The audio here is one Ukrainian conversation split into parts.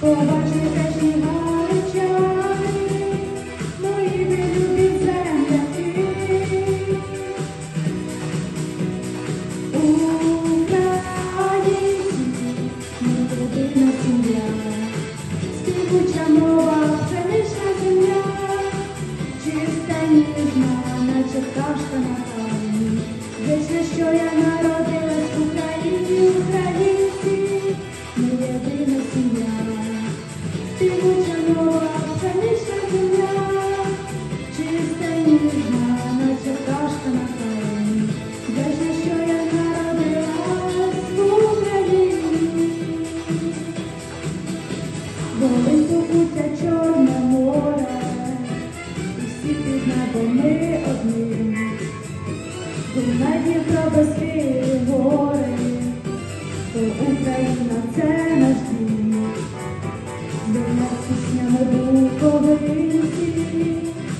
Побачте, теж не мова, пшенична земля, чиста ніжна, наче пташка на що я народилась в Україні, українці, ми єдина сім'я. пісні про безпілі гори, то Україна це наш дім, до нас піснями буковинці,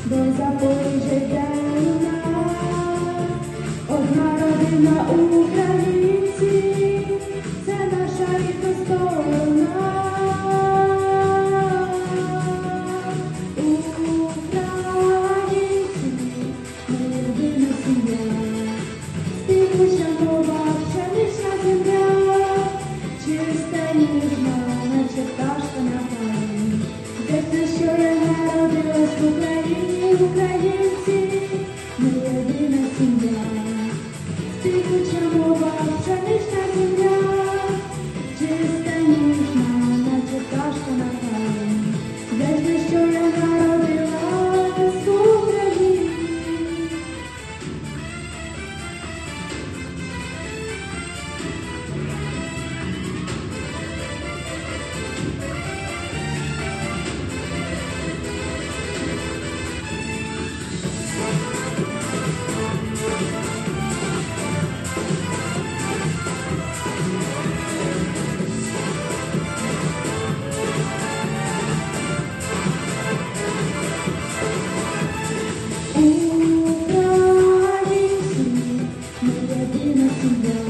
до Запоріжжя йде луна, одна родина Україна. Це те, що я народилась в Україні, українці, ми єдина сім'я. Ти хоча you know.